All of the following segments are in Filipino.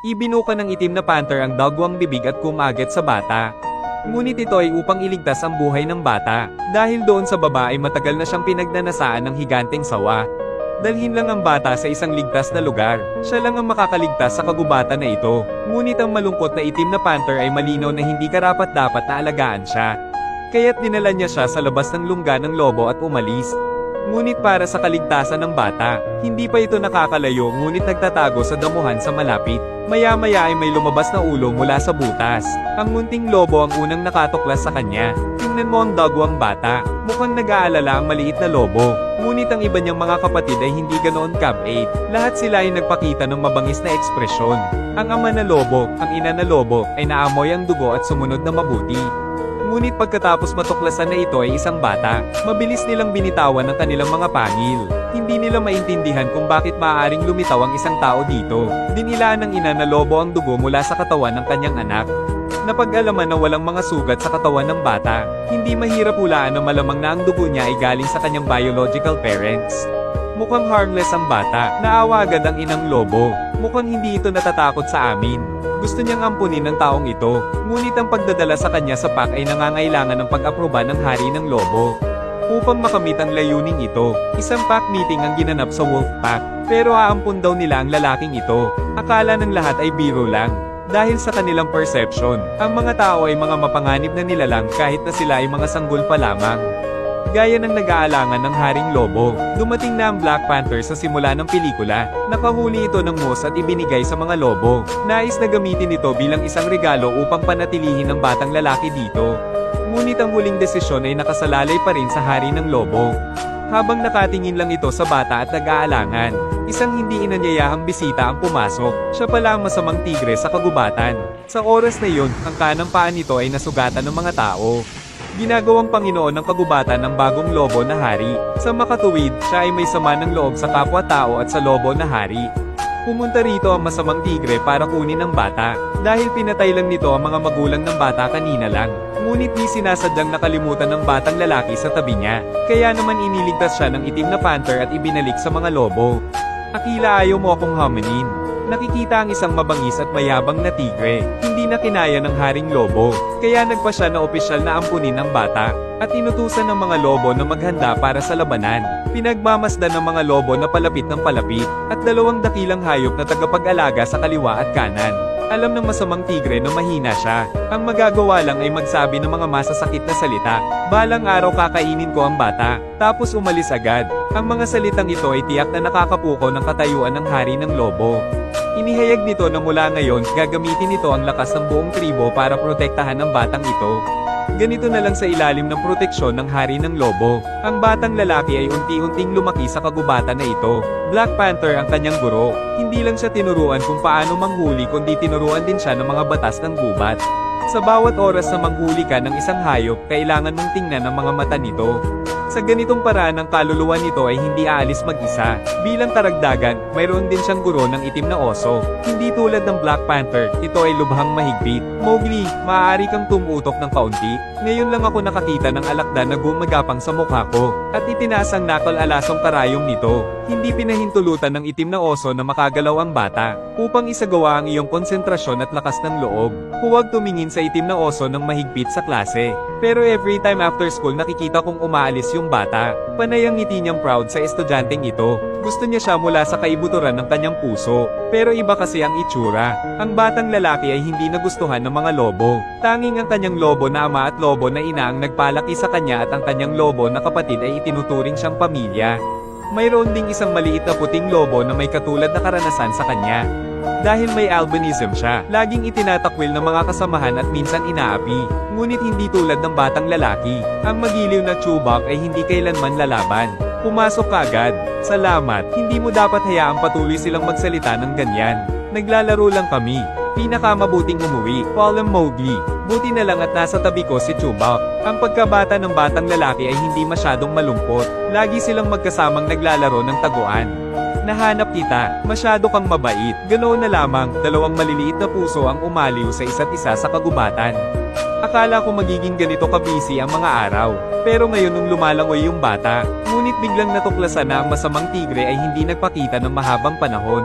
Ibinuka ng itim na panther ang dagwang bibig at kumagat sa bata. Ngunit ito ay upang iligtas ang buhay ng bata, dahil doon sa baba ay matagal na siyang pinagnanasaan ng higanteng sawa. Dalhin lang ang bata sa isang ligtas na lugar, siya lang ang makakaligtas sa kagubatan na ito. Ngunit ang malungkot na itim na panther ay malinaw na hindi karapat dapat na alagaan siya. Kaya't dinala niya siya sa labas ng lungga ng lobo at umalis. Ngunit para sa kaligtasan ng bata, hindi pa ito nakakalayo ngunit nagtatago sa damuhan sa malapit. Maya-maya ay may lumabas na ulo mula sa butas. Ang munting lobo ang unang nakatuklas sa kanya. Tingnan mo ang dagwang bata. Mukhang nag-aalala ang maliit na lobo. Ngunit ang iba niyang mga kapatid ay hindi ganoon cap-8. Lahat sila ay nagpakita ng mabangis na ekspresyon. Ang ama na lobo, ang ina na lobo, ay naamoy ang dugo at sumunod na mabuti. Ngunit pagkatapos matuklasan na ito ay isang bata, mabilis nilang binitawan ang kanilang mga pangil. Hindi nila maintindihan kung bakit maaaring lumitaw ang isang tao dito. Dinilaan ng ina na lobo ang dugo mula sa katawan ng kanyang anak. Napag-alaman na walang mga sugat sa katawan ng bata, hindi mahirap hulaan na malamang na ang dugo niya ay galing sa kanyang biological parents. Mukhang harmless ang bata, naawa ang inang lobo. Mukhang hindi ito natatakot sa amin. Gusto niyang ampunin ng taong ito, ngunit ang pagdadala sa kanya sa pack ay nangangailangan ng pag-aproba ng hari ng lobo. Upang makamit ang layuning ito, isang pack meeting ang ginanap sa wolf pack, pero aampun daw nila ang lalaking ito. Akala ng lahat ay biro lang. Dahil sa kanilang perception, ang mga tao ay mga mapanganib na nilalang kahit na sila ay mga sanggol pa lamang. Gaya ng nag-aalangan ng Haring Lobo, dumating na ang Black Panther sa simula ng pelikula. Nakahuli ito ng moose at ibinigay sa mga lobo. Nais na gamitin ito bilang isang regalo upang panatilihin ang batang lalaki dito. Ngunit ang huling desisyon ay nakasalalay pa rin sa Hari ng Lobo. Habang nakatingin lang ito sa bata at nag-aalangan, isang hindi inanyayahang bisita ang pumasok. Siya pala ang masamang tigre sa kagubatan. Sa oras na iyon, ang kanang paa nito ay nasugatan ng mga tao. Ginagawang Panginoon ng kagubatan ng bagong lobo na hari. Sa makatuwid, siya ay may sama ng loob sa kapwa-tao at sa lobo na hari. Pumunta rito ang masamang tigre para kunin ang bata, dahil pinatay lang nito ang mga magulang ng bata kanina lang. Ngunit di sinasadyang nakalimutan ng batang lalaki sa tabi niya, kaya naman iniligtas siya ng itim na panther at ibinalik sa mga lobo. Akila ayaw mo akong hominin. Nakikita ang isang mabangis at mayabang na tigre, hindi na kinaya ng haring lobo, kaya nagpa siya na opisyal na ampunin ang bata, at inutusan ng mga lobo na maghanda para sa labanan. Pinagmamasdan ng mga lobo na palapit ng palapit, at dalawang dakilang hayop na tagapag-alaga sa kaliwa at kanan. Alam ng masamang tigre na mahina siya. Ang magagawa lang ay magsabi ng mga masasakit na salita. Balang araw kakainin ko ang bata. Tapos umalis agad. Ang mga salitang ito ay tiyak na nakakapuko ng katayuan ng hari ng lobo. Inihayag nito na mula ngayon, gagamitin nito ang lakas ng buong tribo para protektahan ang batang ito. Ganito na lang sa ilalim ng proteksyon ng hari ng lobo. Ang batang lalaki ay unti-unting lumaki sa kagubatan na ito. Black Panther ang kanyang guro. Hindi lang siya tinuruan kung paano manghuli kundi tinuruan din siya ng mga batas ng gubat. Sa bawat oras na manghuli ka ng isang hayop, kailangan mong tingnan ang mga mata nito. Sa ganitong paraan ang kaluluwa nito ay hindi aalis mag-isa. Bilang karagdagan, mayroon din siyang guro ng itim na oso. Hindi tulad ng Black Panther, ito ay lubhang mahigpit. Mowgli, maaari kang tumutok ng kaunti. Ngayon lang ako nakakita ng alakdan na gumagapang sa mukha ko. At itinaas ang nakal alasong karayom nito. Hindi pinahintulutan ng itim na oso na makagalaw ang bata. Upang isagawa ang iyong konsentrasyon at lakas ng loob. Huwag tumingin sa itim na oso ng mahigpit sa klase. Pero every time after school nakikita kong umaalis yung bata. Panay ang ngiti niyang proud sa estudyanteng ito. Gusto niya siya mula sa kaibuturan ng kanyang puso. Pero iba kasi ang itsura. Ang batang lalaki ay hindi nagustuhan ng mga lobo. Tanging ang kanyang lobo na ama at lobo na ina ang nagpalaki sa kanya at ang kanyang lobo na kapatid ay itinuturing siyang pamilya. Mayroon ding isang maliit na puting lobo na may katulad na karanasan sa kanya. Dahil may albinism siya, laging itinatakwil ng mga kasamahan at minsan inaapi. Ngunit hindi tulad ng batang lalaki. Ang magiliw na Chewbacca ay hindi kailanman lalaban. Pumasok ka agad. Salamat. Hindi mo dapat hayaang patuloy silang magsalita ng ganyan. Naglalaro lang kami. Pinakamabuting umuwi. Paul Mowgli. Buti na lang at nasa tabi ko si Chewbacca. Ang pagkabata ng batang lalaki ay hindi masyadong malumpot. Lagi silang magkasamang naglalaro ng taguan. Nahanap kita, masyado kang mabait. Ganoon na lamang, dalawang maliliit na puso ang umaliw sa isa't isa sa kagubatan. Akala ko magiging ganito kabisi ang mga araw. Pero ngayon nung lumalangoy yung bata, ngunit biglang natuklasan na ang masamang tigre ay hindi nagpakita ng mahabang panahon.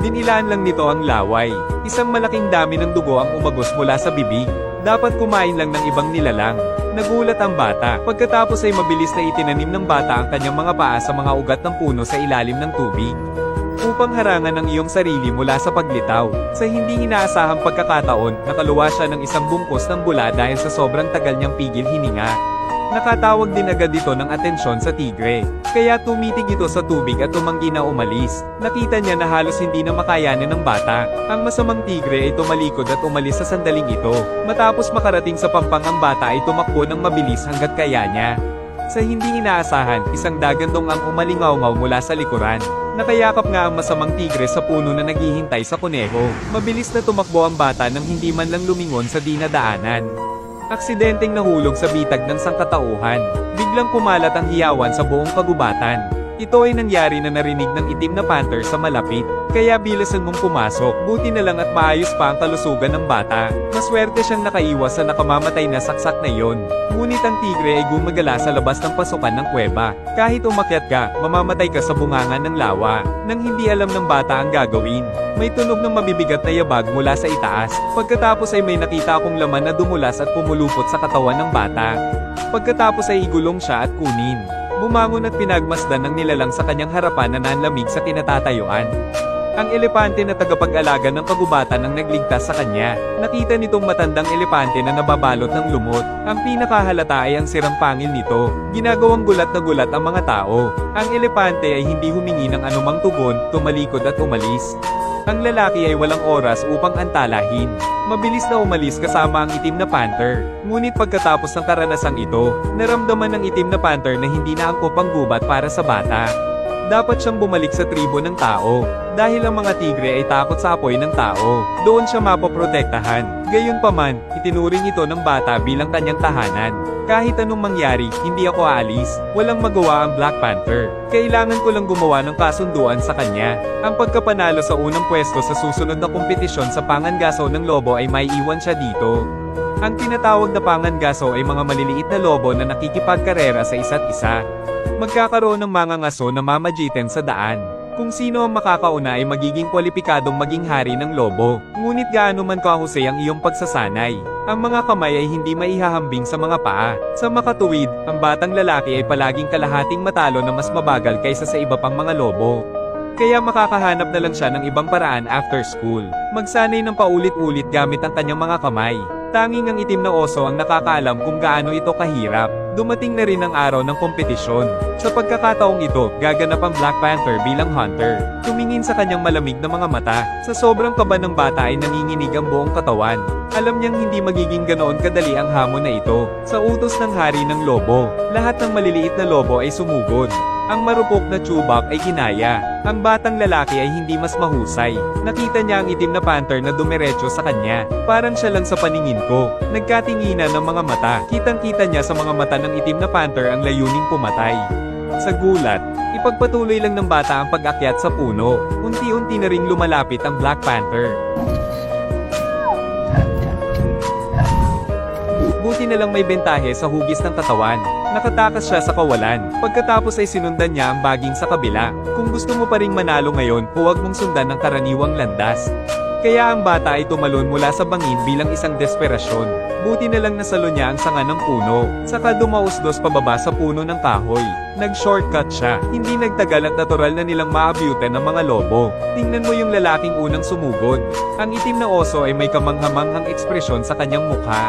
Dinilaan lang nito ang laway. Isang malaking dami ng dugo ang umagos mula sa bibig. Dapat kumain lang ng ibang nilalang. Nagulat ang bata. Pagkatapos ay mabilis na itinanim ng bata ang kanyang mga paa sa mga ugat ng puno sa ilalim ng tubig. Upang harangan ang iyong sarili mula sa paglitaw. Sa hindi inaasahang pagkakataon, nakaluwa siya ng isang bungkos ng bula dahil sa sobrang tagal niyang pigil hininga. Nakatawag din agad ito ng atensyon sa tigre. Kaya tumitig ito sa tubig at tumanggi na umalis. Nakita niya na halos hindi na makayanin ng bata. Ang masamang tigre ay tumalikod at umalis sa sandaling ito. Matapos makarating sa pampang ang bata ay tumakbo ng mabilis hanggat kaya niya. Sa hindi inaasahan, isang dagandong ang umalingaw-ngaw mula sa likuran. Nakayakap nga ang masamang tigre sa puno na naghihintay sa kuneho. Mabilis na tumakbo ang bata nang hindi man lang lumingon sa dinadaanan. Aksidenteng nahulog sa bitag ng sangkatauhan. Biglang kumalat ang hiyawan sa buong kagubatan. Ito ay nangyari na narinig ng itim na panther sa malapit. Kaya bilasan mong pumasok, buti na lang at maayos pa ang kalusugan ng bata. Maswerte siyang nakaiwas sa nakamamatay na saksak na iyon. Ngunit ang tigre ay gumagala sa labas ng pasukan ng kuweba. Kahit umakyat ka, mamamatay ka sa bungangan ng lawa. Nang hindi alam ng bata ang gagawin. May tunog ng mabibigat na yabag mula sa itaas. Pagkatapos ay may nakita akong laman na dumulas at pumulupot sa katawan ng bata. Pagkatapos ay igulong siya at kunin. Bumangon at pinagmasdan ng nilalang sa kanyang harapan na nanlamig sa kinatatayuan. Ang elepante na tagapag-alaga ng kagubatan ang nagligtas sa kanya. Nakita nitong matandang elepante na nababalot ng lumot. Ang pinakahalata ay ang sirang pangil nito. Ginagawang gulat na gulat ang mga tao. Ang elepante ay hindi humingi ng anumang tugon, tumalikod at umalis. Ang lalaki ay walang oras upang antalahin. Mabilis na umalis kasama ang itim na panther. Ngunit pagkatapos ng karanasang ito, naramdaman ng itim na panther na hindi na angkop ang gubat para sa bata. Dapat siyang bumalik sa tribo ng tao, dahil ang mga tigre ay takot sa apoy ng tao. Doon siya mapoprotektahan. Gayunpaman, itinuring ito ng bata bilang kanyang tahanan. Kahit anong mangyari, hindi ako aalis. Walang magawa ang Black Panther. Kailangan ko lang gumawa ng kasunduan sa kanya. Ang pagkapanalo sa unang pwesto sa susunod na kompetisyon sa pangangaso ng lobo ay may iwan siya dito. Ang tinatawag na pangangaso ay mga maliliit na lobo na nakikipagkarera sa isa't isa. Magkakaroon ng mga ngaso na mamagitan sa daan. Kung sino ang makakauna ay magiging kwalipikadong maging hari ng lobo. Ngunit gaano man kahusay ang iyong pagsasanay, ang mga kamay ay hindi maihahambing sa mga paa. Sa makatuwid, ang batang lalaki ay palaging kalahating matalo na mas mabagal kaysa sa iba pang mga lobo. Kaya makakahanap na lang siya ng ibang paraan after school. Magsanay ng paulit-ulit gamit ang kanyang mga kamay. Tanging ang itim na oso ang nakakaalam kung gaano ito kahirap. Dumating na rin ang araw ng kompetisyon. Sa pagkakataong ito, gaganap ang Black Panther bilang hunter. Tumingin sa kanyang malamig na mga mata. Sa sobrang kaba ng bata ay nanginginig ang buong katawan. Alam niyang hindi magiging ganoon kadali ang hamon na ito. Sa utos ng hari ng lobo, lahat ng maliliit na lobo ay sumugod. Ang marupok na tubak ay ginaya. Ang batang lalaki ay hindi mas mahusay. Nakita niya ang itim na panther na dumiretso sa kanya. Parang siya lang sa paningin ko. Nagkatinginan ng mga mata. Kitang-kita niya sa mga mata ng itim na panther ang layuning pumatay. Sa gulat, ipagpatuloy lang ng bata ang pag-akyat sa puno. Unti-unti na ring lumalapit ang Black Panther. Buti na lang may bentahe sa hugis ng katawan. Nakatakas siya sa kawalan. Pagkatapos ay sinundan niya ang baging sa kabila. Kung gusto mo pa ring manalo ngayon, huwag mong sundan ng karaniwang landas. Kaya ang bata ay tumalon mula sa bangin bilang isang desperasyon. Buti na lang nasalo niya ang sanga ng puno. Saka dumausdos pababa sa puno ng kahoy. Nag-shortcut siya. Hindi nagtagal at natural na nilang maabyutan ng mga lobo. Tingnan mo yung lalaking unang sumugod. Ang itim na oso ay may kamanghamanghang ekspresyon sa kanyang mukha.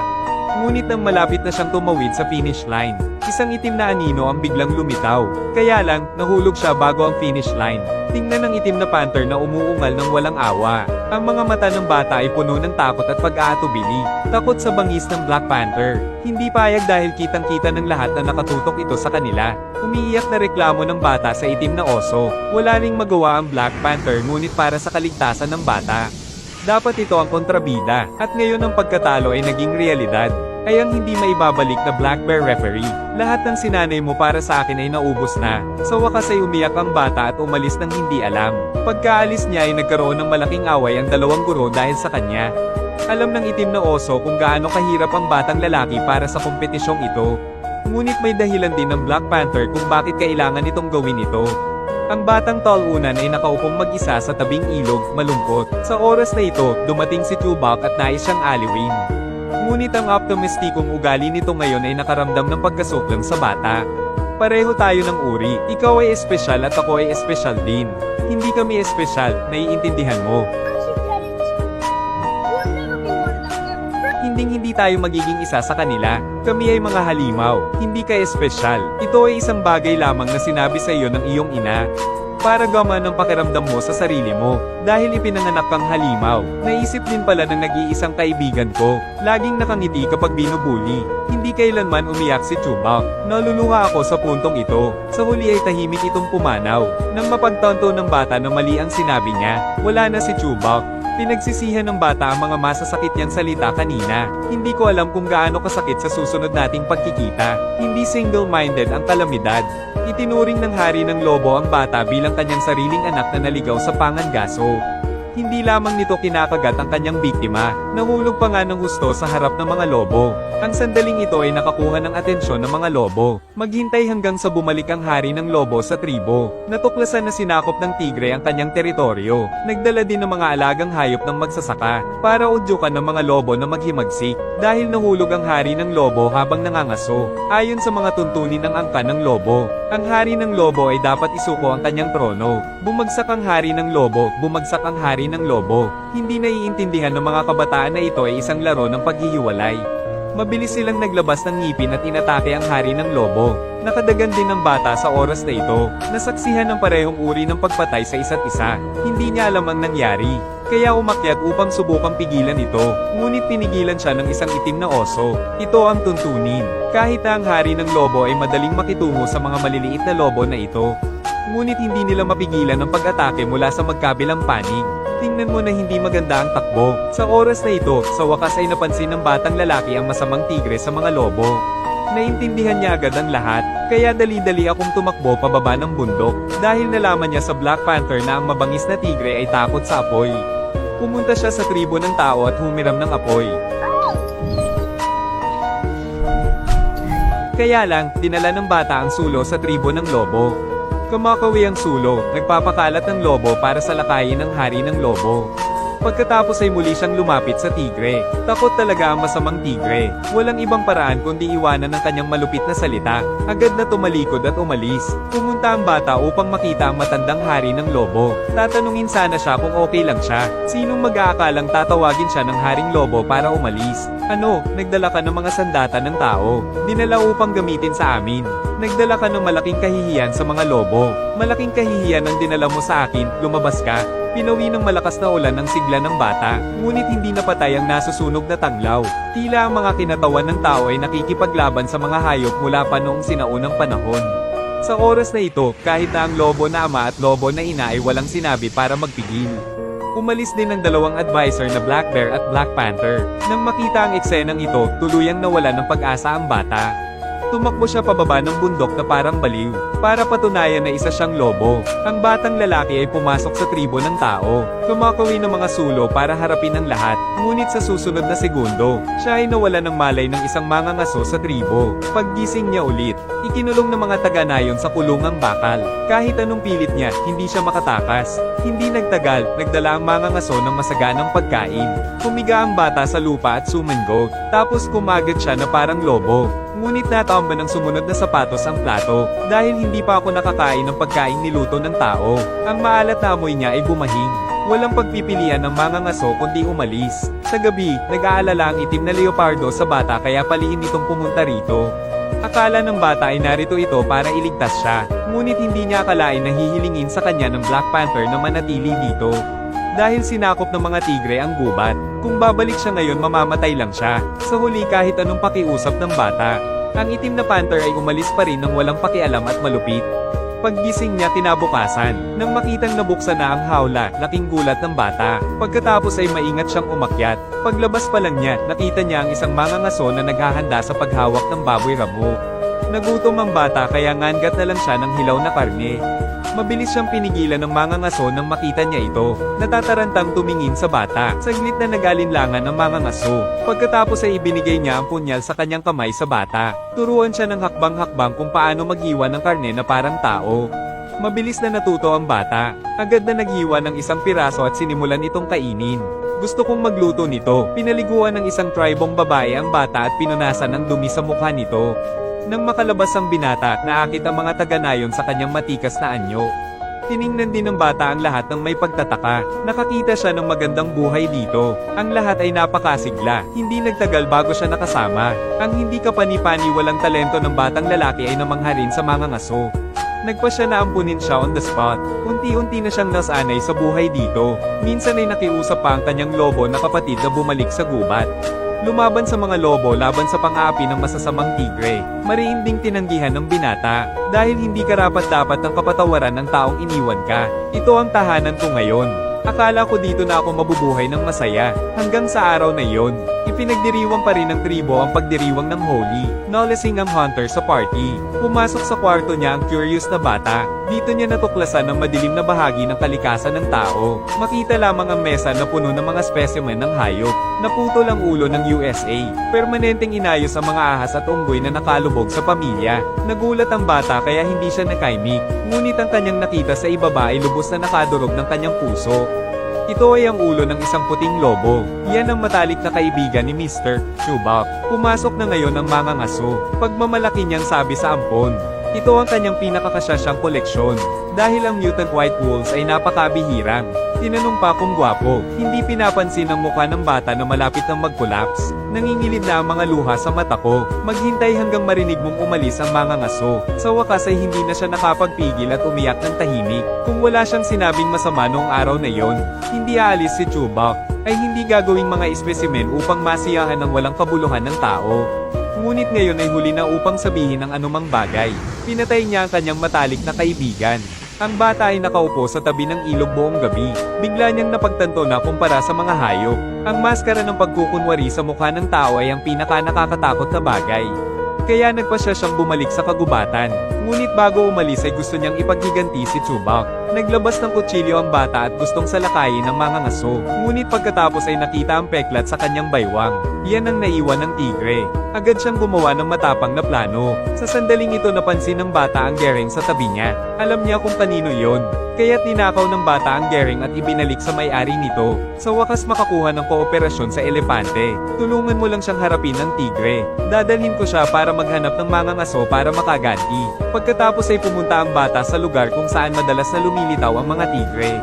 Ngunit nang malapit na siyang tumawid sa finish line, isang itim na anino ang biglang lumitaw. Kaya lang, nahulog siya bago ang finish line. Tingnan ng itim na panther na umuungal ng walang awa. Ang mga mata ng bata ay puno ng takot at pag-aatubili. Takot sa bangis ng Black Panther. Hindi payag dahil kitang-kita ng lahat na nakatutok ito sa kanila. Umiiyak na reklamo ng bata sa itim na oso. Wala ring magawa ang Black Panther ngunit para sa kaligtasan ng bata. Dapat ito ang kontrabida, at ngayon ang pagkatalo ay naging realidad. Ay ang hindi maibabalik na Black Bear referee. Lahat ng sinanay mo para sa akin ay naubos na. Sa wakas ay umiyak ang bata at umalis ng hindi alam. Pagkaalis niya ay nagkaroon ng malaking away ang dalawang guro dahil sa kanya. Alam ng itim na oso kung gaano kahirap ang batang lalaki para sa kompetisyong ito. Ngunit may dahilan din ng Black Panther kung bakit kailangan itong gawin ito. Ang batang talunan ay nakaupong mag-isa sa tabing ilog, malungkot. Sa oras na ito, dumating si Chubak at nais siyang aliwin. Ngunit ang optimistikong ugali nito ngayon ay nakaramdam ng pagkasuklam sa bata. Pareho tayo ng uri, ikaw ay espesyal at ako ay espesyal din. Hindi kami espesyal, naiintindihan mo. Hinding hindi tayo magiging isa sa kanila. Kami ay mga halimaw, hindi ka espesyal. Ito ay isang bagay lamang na sinabi sa iyo ng iyong ina. Para gaman ang pakiramdam mo sa sarili mo, dahil ipinanganak kang halimaw. Naisip din pala ng nag-iisang kaibigan ko, laging nakangiti kapag binubuli. Hindi kailanman umiyak si Chubak. Naluluha ako sa puntong ito. Sa huli ay tahimik itong pumanaw. Nang mapagtanto ng bata na mali ang sinabi niya, wala na si Chubak. Pinagsisihan ng bata ang mga masasakit niyang salita kanina. Hindi ko alam kung gaano kasakit sa susunod nating pagkikita. Hindi single-minded ang kalamidad. Itinuring ng hari ng lobo ang bata bilang kanyang sariling anak na naligaw sa pangangaso. Hindi lamang nito kinakagat ang kanyang biktima, nahulog pa nga ng gusto sa harap ng mga lobo. Ang sandaling ito ay nakakuha ng atensyon ng mga lobo. Maghintay hanggang sa bumalik ang hari ng lobo sa tribo. Natuklasan na sinakop ng tigre ang kanyang teritoryo. Nagdala din ng mga alagang hayop ng magsasaka, para udyukan ng mga lobo na maghimagsik. Dahil nahulog ang hari ng lobo habang nangangaso. Ayon sa mga tuntunin ng angka ng lobo, ang hari ng lobo ay dapat isuko ang kanyang trono. Bumagsak ang hari ng lobo, bumagsak ang hari ng lobo. Hindi naiintindihan ng mga kabataan na ito ay isang laro ng paghihiwalay. Mabilis silang naglabas ng ngipin at inatake ang hari ng lobo. Nakadagan din ng bata sa oras na ito, nasaksihan ng parehong uri ng pagpatay sa isa't isa. Hindi niya alam ang nangyari. Kaya umakyat upang subukang pigilan ito, ngunit pinigilan siya ng isang itim na oso. Ito ang tuntunin. Kahit ang hari ng lobo ay madaling makitungo sa mga maliliit na lobo na ito, ngunit hindi nila mapigilan ang pag-atake mula sa magkabilang panig. Tingnan mo na hindi maganda ang takbo. Sa oras na ito, sa wakas ay napansin ng batang lalaki ang masamang tigre sa mga lobo. Naintindihan niya agad ang lahat, kaya dali-dali akong tumakbo pababa ng bundok, dahil nalaman niya sa Black Panther na ang mabangis na tigre ay takot sa apoy. Pumunta siya sa tribo ng tao at humiram ng apoy. Kaya lang, dinala ng bata ang sulo sa tribo ng lobo. Kumakawi ang sulo, nagpapakalat ng lobo para sa lakayin ng hari ng lobo. Pagkatapos ay muli siyang lumapit sa tigre. Takot talaga ang masamang tigre. Walang ibang paraan kundi iwanan ng kanyang malupit na salita. Agad na tumalikod at umalis. Pumunta ang bata upang makita ang matandang hari ng lobo. Tatanungin sana siya kung okay lang siya. Sinong mag-aakalang tatawagin siya ng haring lobo para umalis? Ano, nagdala ka ng mga sandata ng tao. Dinala upang gamitin sa amin. Nagdala ka ng malaking kahihiyan sa mga lobo. Malaking kahihiyan ang dinala mo sa akin, lumabas ka. Pinawi ng malakas na ulan ang sigla ng bata, ngunit hindi napatay ang nasusunog na tanglaw. Tila ang mga kinatawan ng tao ay nakikipaglaban sa mga hayop mula pa noong sinaunang panahon. Sa oras na ito, kahit na ang lobo na ama at lobo na ina ay walang sinabi para magpigil. Umalis din ang dalawang advisor na Black Bear at Black Panther. Nang makita ang eksenang ito, tuluyang nawala ng pag-asa ang bata. Tumakbo siya pababa ng bundok na parang baliw, para patunayan na isa siyang lobo. Ang batang lalaki ay pumasok sa tribo ng tao. Kumakawi ng mga sulo para harapin ang lahat, ngunit sa susunod na segundo, siya ay nawala ng malay ng isang mangangaso sa tribo. Paggising niya ulit, ikinulong ng mga taga-nayon sa kulungang bakal. Kahit anong pilit niya, hindi siya makatakas. Hindi nagtagal, nagdala ang mangangaso ng masaganang pagkain. Humiga ang bata sa lupa at sumanggog, tapos kumagat siya na parang lobo. Ngunit natamba ng sumunod na sapatos ang plato, dahil hindi pa ako nakakain ng pagkain niluto ng tao. Ang maalat na amoy niya ay bumahing. Walang pagpipilian ng mga ngaso kundi umalis. Sa gabi, nag-aalala ang itim na leopardo sa bata kaya paliin itong pumunta rito. Akala ng bata ay narito ito para iligtas siya, ngunit hindi niya akalain na hihilingin sa kanya ng Black Panther na manatili dito. Dahil sinakop ng mga tigre ang gubat, kung babalik siya ngayon mamamatay lang siya. Sa huli kahit anong pakiusap ng bata, ang itim na panther ay umalis pa rin ng walang pakialam at malupit. Paggising niya kinabukasan, nang makitang nabuksan na ang hawla, laking gulat ng bata. Pagkatapos ay maingat siyang umakyat. Paglabas pa lang niya, nakita niya ang isang mangangaso na naghahanda sa paghawak ng baboy ramo. Nagutom ang bata kaya ngangat na lang siya ng hilaw na karne. Mabilis siyang pinigilan ng mga ngaso nang makita niya ito. Natatarantang tumingin sa bata. Saglit na nagalinlangan ng mga ngaso. Pagkatapos ay ibinigay niya ang punyal sa kanyang kamay sa bata. Turuan siya ng hakbang-hakbang kung paano maghiwa ng karne na parang tao. Mabilis na natuto ang bata. Agad na naghiwa ng isang piraso at sinimulan itong kainin. Gusto kong magluto nito. Pinaliguan ng isang tribong babae ang bata at pinunasan ng dumi sa mukha nito. Nang makalabas ang binata, naakit ang mga taga-nayon sa kanyang matikas na anyo. Tiningnan din ng bata ang lahat ng may pagtataka. Nakakita siya ng magandang buhay dito. Ang lahat ay napakasigla. Hindi nagtagal bago siya nakasama. Ang hindi kapani-pani walang talento ng batang lalaki ay namangha rin sa mga ngaso. Nagpa siya na ampunin siya on the spot. Unti-unti na siyang nasanay sa buhay dito. Minsan ay nakiusap pa ang kanyang lobo na kapatid na bumalik sa gubat. Lumaban sa mga lobo laban sa pang-aapi ng masasamang tigre. Mariinding tinanggihan ng binata, dahil hindi karapat dapat ng kapatawaran ng taong iniwan ka. Ito ang tahanan ko ngayon. Akala ko dito na ako mabubuhay ng masaya, hanggang sa araw na iyon. Ipinagdiriwang pa rin ng tribo ang pagdiriwang ng holy, nolesing ang hunter sa party. Pumasok sa kwarto niya ang curious na bata. Dito niya natuklasan ang madilim na bahagi ng kalikasan ng tao. Makita lamang ang mesa na puno ng mga specimen ng hayop. Naputol ang ulo ng USA. Permanenteng inayos ang mga ahas at unggoy na nakalubog sa pamilya. Nagulat ang bata kaya hindi siya nakaimik. Ngunit ang kanyang nakita sa ibaba ay lubos na nakadurog ng kanyang puso. Ito ay ang ulo ng isang puting lobo. Yan ang matalik na kaibigan ni Mr. Chubak. Pumasok na ngayon ang mga ngaso. Pagmamalaki niyang sabi sa ampon. Ito ang kanyang pinakakasasyang koleksyon. Dahil ang mutant white wolves ay napakabihirang. Tinanong pa kung gwapo. Hindi pinapansin ang mukha ng bata na malapit ng mag-collapse. Nangingilid na ang mga luha sa mata ko. Maghintay hanggang marinig mong umalis ang mga ngaso. Sa wakas ay hindi na siya nakapagpigil at umiyak ng tahimik. Kung wala siyang sinabing masama noong araw na yon, hindi aalis si Chubak. Ay hindi gagawing mga espesimen upang masiyahan ng walang kabuluhan ng tao. Ngunit ngayon ay huli na upang sabihin ang anumang bagay. Pinatay niya ang kanyang matalik na kaibigan. Ang bata ay nakaupo sa tabi ng ilog buong gabi. Bigla niyang napagtanto na kumpara sa mga hayop. Ang maskara ng pagkukunwari sa mukha ng tao ay ang pinaka nakakatakot na bagay. Kaya nagpa siya siyang bumalik sa kagubatan. Ngunit bago umalis ay gusto niyang ipaghiganti si Chubak. Naglabas ng kutsilyo ang bata at gustong salakayin ng mga ngaso. Ngunit pagkatapos ay nakita ang peklat sa kanyang baywang. Yan ang naiwan ng tigre. Agad siyang gumawa ng matapang na plano. Sa sandaling ito napansin ng bata ang gering sa tabi niya. Alam niya kung kanino yon. Kaya tinakaw ng bata ang gering at ibinalik sa may-ari nito. Sa wakas makakuha ng kooperasyon sa elepante. Tulungan mo lang siyang harapin ng tigre. Dadalhin ko siya para maghanap ng mga ngaso para makaganti. Pagkatapos ay pumunta ang bata sa lugar kung saan madalas na lumilitaw ang mga tigre.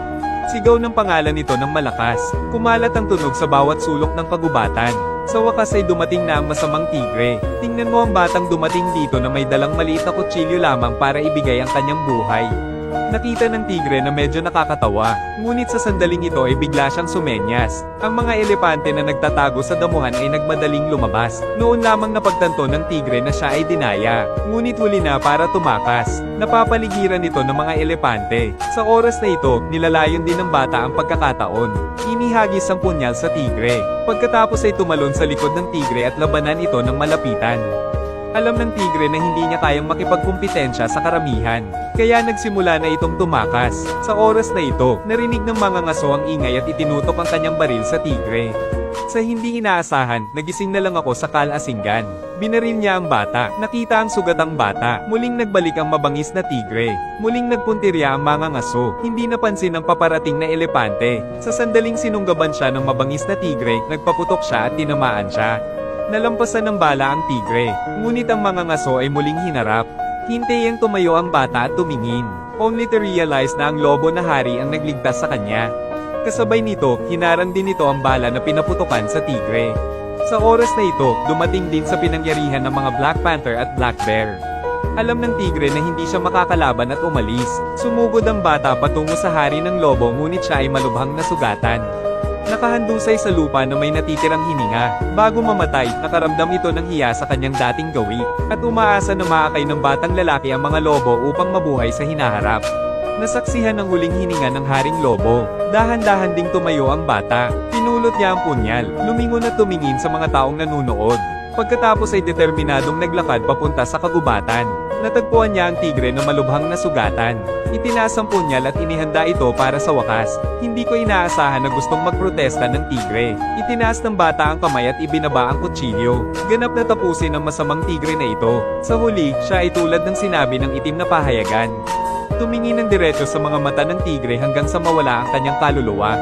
Sigaw ng pangalan nito ng malakas. Kumalat ang tunog sa bawat sulok ng kagubatan. Sa wakas ay dumating na ang masamang tigre. Tingnan mo ang batang dumating dito na may dalang maliit na kutsilyo lamang para ibigay ang kanyang buhay. Nakita ng tigre na medyo nakakatawa, ngunit sa sandaling ito ay bigla siyang sumenyas. Ang mga elepante na nagtatago sa damuhan ay nagmadaling lumabas. Noon lamang napagtanto ng tigre na siya ay dinaya, ngunit huli na para tumakas. Napapaligiran ito ng mga elepante. Sa oras na ito, nilalayon din ng bata ang pagkakataon. Inihagis ang punyal sa tigre. Pagkatapos ay tumalon sa likod ng tigre at labanan ito ng malapitan. Alam ng tigre na hindi niya kayang makipagkumpetensya sa karamihan. Kaya nagsimula na itong tumakas. Sa oras na ito, narinig ng mga ngaso ang ingay at itinutok ang kanyang baril sa tigre. Sa hindi inaasahan, nagising na lang ako sa kalasinggan. Binaril niya ang bata. Nakita ang sugat ang bata. Muling nagbalik ang mabangis na tigre. Muling nagpuntirya ang mga ngaso. Hindi napansin ang paparating na elepante. Sa sandaling sinunggaban siya ng mabangis na tigre, nagpaputok siya at tinamaan siya. Nalampasan ng bala ang tigre, ngunit ang mga ngaso ay muling hinarap. Hintayang tumayo ang bata at tumingin, only to realize na ang lobo na hari ang nagligtas sa kanya. Kasabay nito, hinarang din ito ang bala na pinaputukan sa tigre. Sa oras na ito, dumating din sa pinangyarihan ng mga Black Panther at Black Bear. Alam ng tigre na hindi siya makakalaban at umalis. Sumugod ang bata patungo sa hari ng lobo ngunit siya ay malubhang nasugatan. Nakahandusay sa lupa na may natitirang hininga. Bago mamatay, nakaramdam ito ng hiya sa kanyang dating gawi, at umaasa na maakay ng batang lalaki ang mga lobo upang mabuhay sa hinaharap. Nasaksihan ang huling hininga ng haring lobo. Dahan-dahan ding tumayo ang bata. Pinulot niya ang punyal, lumingon at tumingin sa mga taong nanunood. Pagkatapos ay determinadong naglakad papunta sa kagubatan. Natagpuan niya ang tigre na malubhang nasugatan. Itinaas ang punyal at inihanda ito para sa wakas. Hindi ko inaasahan na gustong magprotesta ng tigre. Itinaas ng bata ang kamay at ibinaba ang kutsilyo. Ganap na tapusin ang masamang tigre na ito. Sa huli, siya ay tulad ng sinabi ng itim na pahayagan. Tumingin ng diretso sa mga mata ng tigre hanggang sa mawala ang kanyang kaluluwa.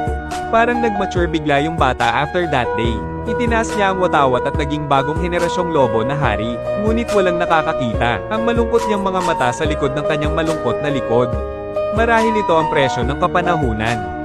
Parang nagmature bigla yung bata after that day. Itinaas niya ang watawat at naging bagong henerasyong lobo na hari, ngunit walang nakakakita. Ang malungkot niyang mga mata sa likod ng kanyang malungkot na likod. Marahil ito ang presyo ng kapanahunan.